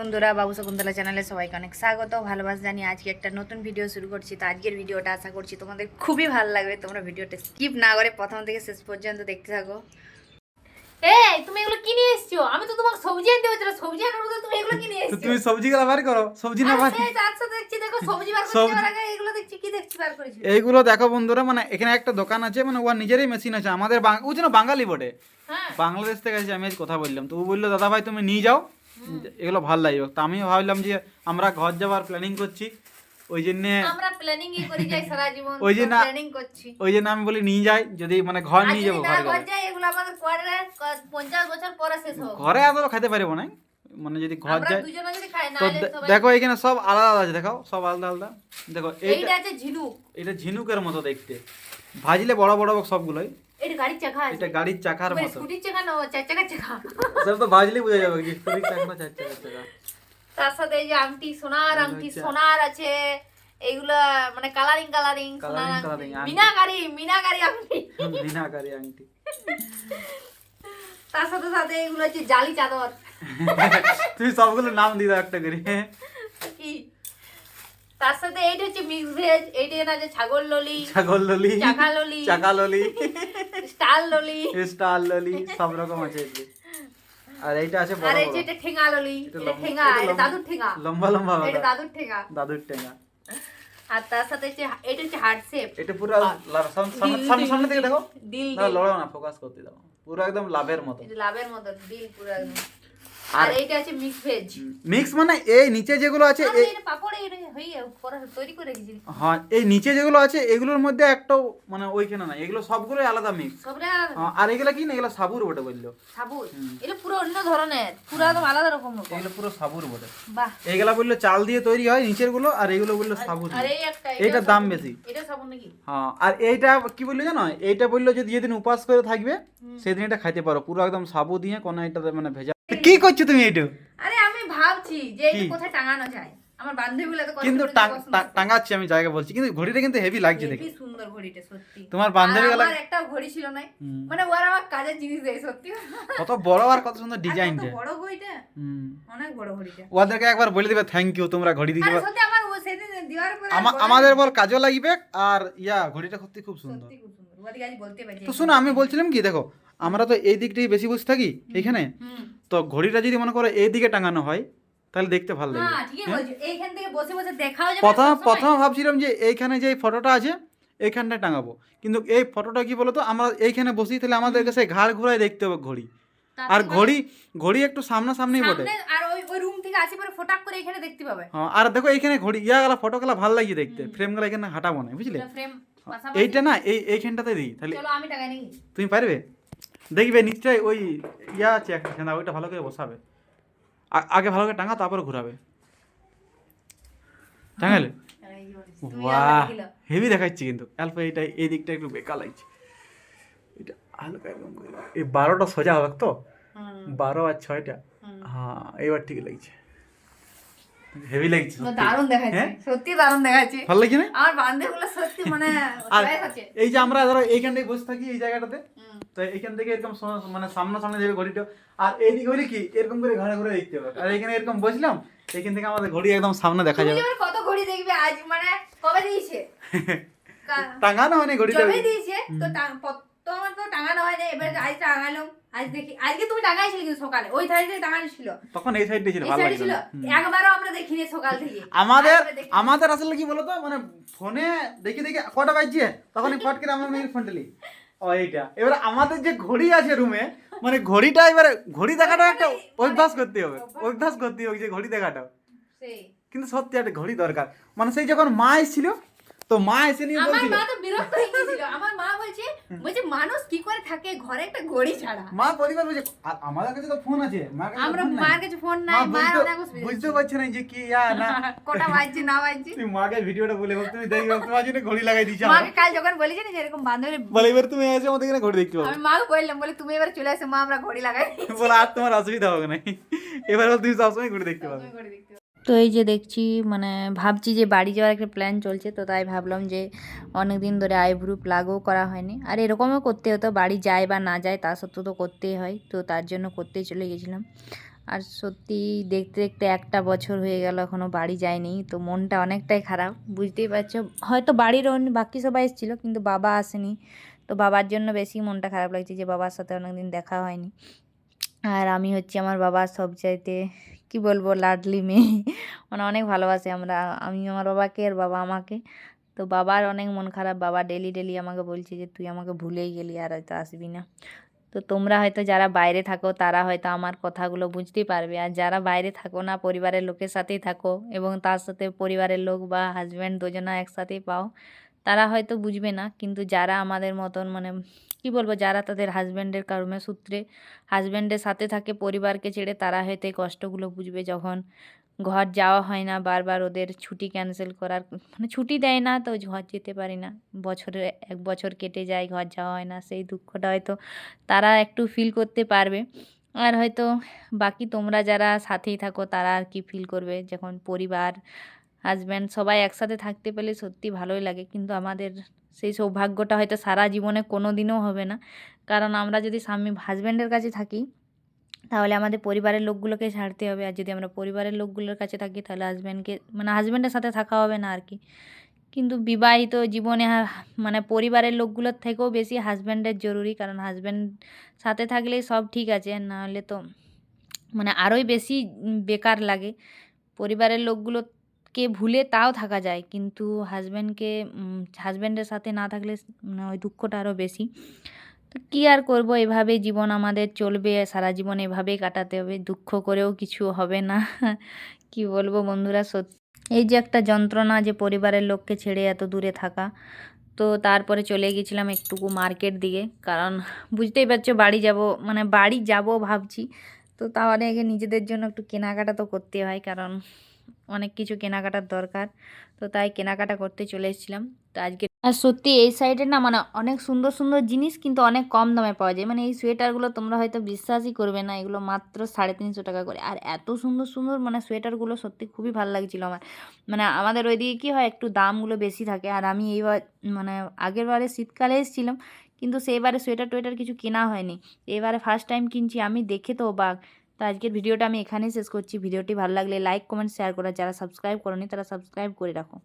বন্ধুরা বাবু শকুন্তলা চ্যানেলে সবাইকে অনেক স্বাগত। ভালোবাসা জানি আজকে একটা নতুন ভিডিও শুরু করছি। তো আজকের ভিডিওটা আশা করছি তোমাদের খুবই ভালো লাগবে। তোমরা ভিডিওটা স্কিপ না করে প্রথম থেকে শেষ পর্যন্ত দেখতে থাকো। এই তুমি এগুলো কি নিয়ে এসছো? আমি তো তোমাকে সবজি আনতে বলছিলাম সবজি আনার বদলে তুমি এগুলো কি নিয়ে এসছো? তুমি সবজি গুলা বার করো সবজি না বার সাথে দেখছি দেখো সবজি বার করতে সবজি- যাওয়ার এগুলো দেখছি কি দেখছি বার করেছি। এইগুলো দেখো বন্ধুরা মানে এখানে একটা দোকান আছে মানে ওর নিজেরই মেশিন আছে। আমাদের বাং- ও যেন বাঙালি বটে। হ্যাঁ। বাংলাদেশ থেকে এসে আমি আজ কথা বললাম। তো ও বলল দাদা ভাই তুমি নিয়ে যাও। এগুলো ভালো লাগবে। তো আমিও ভাবলাম যে আমরা ঘর যাওয়ার প্ল্যানিং করছি। ওই জন্যে আমরা প্ল্যানিং করি যাই সারা জীবন। ওই যে না- প্ল্যানিং করছি। ওই জন্য আমি বলি নিয়ে যাই। যদি মানে ঘর নিয়ে যদি যাব ঘরে ঘর। যাই এগুলো আমাদের কোয়ার্টারে পঞ্চাশ বছর পরে শেষ হবে। ঘরে এত খেতে পারব না। মানে যদি ঘর আমরা যাই দুজনে যদি খাই না তো দেখো এখানে সব আলাদা আলাদা আছে দেখো সব আলাদা আলাদা। দেখো এইটা এইটা আছে ঝিনুক। এটা ঝিনুকের মতো দেখতে। ভাজলে বড় বড় সবগুলোই। এটা গাড়ির চাকা আছে। এটা গাড়ির চাকার মতো। স্কুটির চাকা না চার চাকার চাকা। সেটা তো ভাজলে বোঝা যাবে যে স্কুটির চাকা না চার চাকার চাকা। তার সাথে এই যে আংটি সোনার আংটি সোনার আছে এইগুলা মানে কালারিং কালারিং সোনার আংটি। আংটি। মিনাকারি মিনাকারি আংটি। মিনাকারি আংটি। তার সাথে সাথে এগুলো হচ্ছে জালি চাদর। তুমি সবগুলো নাম দিয়ে দাও একটা করে। কি? তার সাথে এইটা হচ্ছে মিক্স ভেজ এইটা আছে ছাগল ললি ছাগল ললি চাকা ললি চাকা ললি স্টার ললি। স্টার ললি সব রকম আছে আর এইটা আছে বড় আর এই যে এটা ঠেঙ্গা ললি এটা ঠেঙ্গা এটা দাদুর ঠেঙ্গা লম্বা লম্বা এটা দাদুর ঠেঙ্গা দাদুর টেঙ্গা আর তার সাথে হচ্ছে এটা হচ্ছে হার্ট শেপ এটা পুরো সামনে সামনে থেকে দেখো। দিল না লড়াও না ফোকাস করতে দাও। পুরো একদম লাভের মতো। লাভের মতো দিল পুরো একদম। আর- এইটা আছে মিক্স ভেজ মিক্স মানে এই নিচে যেগুলো আছে হ্যাঁ এই নিচে যেগুলো আছে এগুলোর মধ্যে একটাও মানে ওইখানে না এগুলো সবগুলোই আলাদা মিক্স সবরা আর এগুলো কি না এগুলো সাবুর বটে বলল। এটা পুরো অন্য ধরনের পুরো একদম আলাদা রকম এগুলো পুরো সাবুর বটে। বাহ। এইগুলা বলল চাল দিয়ে তৈরি হয় নিচেরগুলো আর এগুলো বলল সাবুর। আর এই একটা এইটার দাম বেশি। এটা সাবুন নাকি? হ্যাঁ আর এইটা কি বলল জানো? এইটা বলল যদি যেদিন উপাস করে থাকবে সেদিন এটা খাইতে পারো। পুরো একদম সাবু দিয়ে কোনো এটা মানে ভেজা কি করছ তুমি এইটু? আরে আমি ভাবছি যে এটা কোথায় টাঙানো যায়। আমার বান্ধবীগুলো তো কিন্তু। টাঙাচ্ছি আমি জায়গা বলছি কিন্তু ঘড়িটা কিন্তু হেভি লাগছে দেখে। সুন্দর ঘড়িটা সত্যি। তোমার বান্ধবী আর গেলা আমার একটা ঘড়ি ছিল না। মানে ওরা আমার কাজের জিনিস দেয় সত্যি। কত বড় আর কত সুন্দর ডিজাইনটা কত বড় ঘড়িটা? অনেক বড় ঘড়িটা। ওদেরকে একবার বলে দিবে থ্যাংক ইউ তোমরা ঘড়ি আরে সত্যি আমার ও সেদিন দেওয়ার পরে আমাদের। বল কাজও লাগবে আর ইয়া ঘড়িটা সত্যি খুব সুন্দর। সত্যি খুব সুন্দর। ওদেরকে আজ বলতে পারি। তো শোনো আমি বলছিলাম কি দেখো আমরা তো এই দিকটাই বেশি বসে থাকি এখানে? তো ঘড়িটা যদি মনে করো এই দিকে টাঙানো হয় তাহলে দেখতে ভালো লাগবে। হ্যাঁ? প্রথম। প্রথম ভাবছিলাম যে এইখানে যে ফটোটা আছে এইখানটায় টাঙাবো। কিন্তু এই ফটোটা কি বলতো আমরা এইখানে বসি তাহলে আমাদেরকে সেই ঘাড় ঘুরায় দেখতে হবে ঘড়ি। আর ঘড়ি ঘড়ি একটু সামনাসামনি বটে। আর ওই ওই রুম থেকে আসি পরে ফটাক করে এখানে দেখতে পাবে। হ্যাঁ আর দেখো এইখানে ঘড়ি ইয়া গেলা ফটো গেলা ভালো লাগে দেখতে। ফ্রেম গেলা এখানে হাঁটাবো না বুঝলে? এইটা না এই এইখানটাতে দিই তাহলে চলো আমি টাকা নিই। তুমি পারবে? দেখবে নিশ্চয়ই ওই ইয়া আছে একটা ছেঁদা ওইটা ভালো করে বসাবে। আগে ভালো করে টাঙা তারপরে ঘুরাবে। টাঙালে? বাহ হেভি দেখাচ্ছি কিন্তু। অল্প এইটা এই দিকটা একটু বেকার লাগছে। এটা হালকা এরকম এই বারোটা সোজা হবে তো? বারো আর ছয়টা? হ্যাঁ এবার ঠিক লাগছে। হেভি লাগছে দারুণ দেখাচ্ছে? সত্যি দারুণ দেখাচ্ছে ভালো লাগছে না? আমার বান্ধবীগুলো সত্যি মানে আর এই যে আমরা ধরো এইখানটায় বসে থাকি এই জায়গাটাতে তো এইখান থেকে এরকম মানে সামনে সামনে যাবে ঘড়িটা আর এইদিকে হলে কি? এরকম করে ঘাড়ে ঘুরে দেখতে হবে। আর এখানে এরকম বসলাম এখান থেকে আমাদের ঘড়ি একদম সামনে দেখা যাবে। কত ঘড়ি দেখবে? আজ মানে কবে দিয়েছে? টাঙানো হয়নি ঘড়িটা। দিয়েছে? তো টাঙানো হয় না এবার আজ টাঙালাম আজ দেখি আজকে তুমি টাঙাইছিলে কিন্তু সকালে ওই সাইডে টাঙানো ছিল। তখন এই সাইডটা ছিল ভালো লাগছিল ছিল একবারও আমরা দেখিনি সকাল থেকে। আমাদের। আমাদের আসলে কি বলতো মানে ফোনে দেখি দেখি কটা বাজছে তখন ফট করে আমার মেয়ের ফোন টেলি ও এইটা। এবার আমাদের যে ঘড়ি আছে রুমে মানে ঘড়িটা এবারে ঘড়ি দেখাটা একটা অভ্যাস করতে হবে। অভ্যাস করতে হবে যে ঘড়ি দেখাটা। সেই। কিন্তু সত্যি একটা ঘড়ি দরকার। মানে সেই যখন মা এসেছিল তো মা এসে নিয়ে আমার মা তো বিরক্ত হয়ে গেছিল আমার মা বলছে বলছে মানুষ কি করে থাকে? ঘরে একটা ঘড়ি ছাড়া। মা পরিবার বলছে আমাদের কাছে তো ফোন আছে। মার কাছে আমরা ফোন নাই। কাছে ফোন মা নাই মায়ের বুঝতে- অনেক অসুবিধা বুঝতে পারছে না যে কি ইয়া না। কটা বাজছে না বাজছে। তুমি মাকে ভিডিওটা বলে বল, তুমি দেখবে তোমার জন্য ঘড়ি লাগাই দিয়েছি মাকে কাল যখন বলেছি না যে এরকম বান্ধবী বলে এবার তুমি এসে আমাদের এখানে ঘড়ি দেখতে পাবো। আমি মাকে বললাম বলে তুমি এবার চলে আসো মা আমরা ঘড়ি লাগাই বলে আর তোমার অসুবিধা হবে না। এবার তুমি সবসময় ঘুরে দেখতে পাবে। ঘড়ি দেখতে। তো এই যে দেখছি মানে ভাবছি যে বাড়ি যাওয়ার একটা প্ল্যান চলছে, তো তাই ভাবলাম যে অনেক দিন ধরে আইব্রু প্লাগও করা হয়নি। আর এরকমও করতে হতো, বাড়ি যায় বা না যায় তা সত্ত্বেও তো করতেই হয়, তো তার জন্য করতেই চলে গেছিলাম। আর সত্যি দেখতে দেখতে একটা বছর হয়ে গেল এখনও বাড়ি যায়নি, তো মনটা অনেকটাই খারাপ, বুঝতেই পারছ। হয়তো বাড়ির অন্য বাকি সবাই এসেছিল, কিন্তু বাবা আসেনি, তো বাবার জন্য বেশি মনটা খারাপ লাগছে যে বাবার সাথে অনেকদিন দেখা হয়নি। আর আমি হচ্ছি আমার বাবার সব চাইতে কী বলব, লাডলি মেয়ে। মানে অনেক ভালোবাসে আমরা, আমি আমার বাবাকে আর বাবা আমাকে। তো বাবার অনেক মন খারাপ, বাবা ডেলি ডেলি আমাকে বলছে যে, তুই আমাকে ভুলেই গেলি আর হয়তো আসবি না। তো তোমরা হয়তো যারা বাইরে থাকো, তারা হয়তো আমার কথাগুলো বুঝতেই পারবে। আর যারা বাইরে থাকো না, পরিবারের লোকের সাথেই থাকো এবং তার সাথে পরিবারের লোক বা হাজব্যান্ড দুজনা একসাথেই পাও। তারা হয়তো বুঝবে না, কিন্তু যারা আমাদের মতন মানে কি বলব, যারা তাদের হাজব্যান্ডের কারণে সূত্রে হাজব্যান্ডের সাথে থাকে, পরিবারকে ছেড়ে তারা হয়তো এই কষ্টগুলো বুঝবে যখন ঘর যাওয়া হয় না, বারবার ওদের ছুটি ক্যান্সেল করার মানে ছুটি দেয় না তো ঘর যেতে পারি না। বছরে এক বছর কেটে যায়, ঘর যাওয়া হয় না, সেই দুঃখটা হয়তো তারা একটু ফিল করতে পারবে। আর হয়তো বাকি তোমরা যারা সাথেই থাকো, তারা আর কি ফিল করবে? যখন পরিবার হাজব্যান্ড সবাই একসাথে থাকতে পেলে সত্যি ভালোই লাগে। কিন্তু আমাদের সেই সৌভাগ্যটা হয়তো সারা জীবনে কোনো দিনও হবে না। কারণ আমরা যদি স্বামী হাজব্যান্ডের কাছে থাকি, তাহলে আমাদের পরিবারের লোকগুলোকে ছাড়তে হবে। আর যদি আমরা পরিবারের লোকগুলোর কাছে থাকি, তাহলে হাজব্যান্ডকে মানে হাজব্যান্ডের সাথে থাকা হবে না আর কি। কিন্তু বিবাহিত জীবনে মানে পরিবারের লোকগুলোর থেকেও বেশি হাজব্যান্ডের জরুরি। কারণ হাজব্যান্ড সাথে থাকলেই সব ঠিক আছে। নাহলে তো মানে আরোই বেশি বেকার লাগে। পরিবারের লোকগুলোকে ভুলে তাও থাকা যায়। কিন্তু হাজব্যান্ডকে হাজব্যান্ডের সাথে না থাকলে মানে ওই দুঃখটা আরও বেশি। তো কী আর করব? এভাবেই জীবন আমাদের চলবে, সারা জীবন এভাবেই কাটাতে হবে। দুঃখ করেও কিছু হবে না। কি বলব বন্ধুরা সত্যি এই যে একটা যন্ত্রণা যে পরিবারের লোককে ছেড়ে এত দূরে থাকা। তো তারপরে চলে গেছিলাম একটুকু মার্কেট দিকে। কারণ বুঝতেই পারছ বাড়ি যাব মানে বাড়ি যাব ভাবছি। তো তাও আগে নিজেদের জন্য একটু কেনাকাটা তো করতে হয়। কারণ অনেক কিছু কেনাকাটার দরকার। তো তাই কেনাকাটা করতে চলে এসেছিলাম। তো আজকে আর সত্যি এই সাইডে না মানে অনেক সুন্দর সুন্দর জিনিস কিন্তু অনেক কম দামে পাওয়া যায়। মানে এই সোয়েটারগুলো তোমরা হয়তো বিশ্বাসই করবে না, এগুলো মাত্র সাড়ে তিনশো টাকা করে। আর এত সুন্দর সুন্দর মানে সোয়েটারগুলো সত্যি খুবই ভালো লাগছিল আমার। মানে আমাদের ওইদিকে কী হয়, একটু দামগুলো বেশি থাকে। আর আমি এইবার মানে আগের বারে শীতকালে এসেছিলাম, কিন্তু সেইবারে সোয়েটার টোয়েটার কিছু কেনা হয়নি। এবারে ফার্স্ট টাইম কিনছি, আমি দেখে তো অবাক। তো আজকের ভিডিওটা আমি এখানেই শেষ করছি। ভিডিওটি ভালো লাগলে লাইক কমেন্ট শেয়ার করা। যারা সাবস্ক্রাইব করনি, তারা সাবস্ক্রাইব করে রাখো।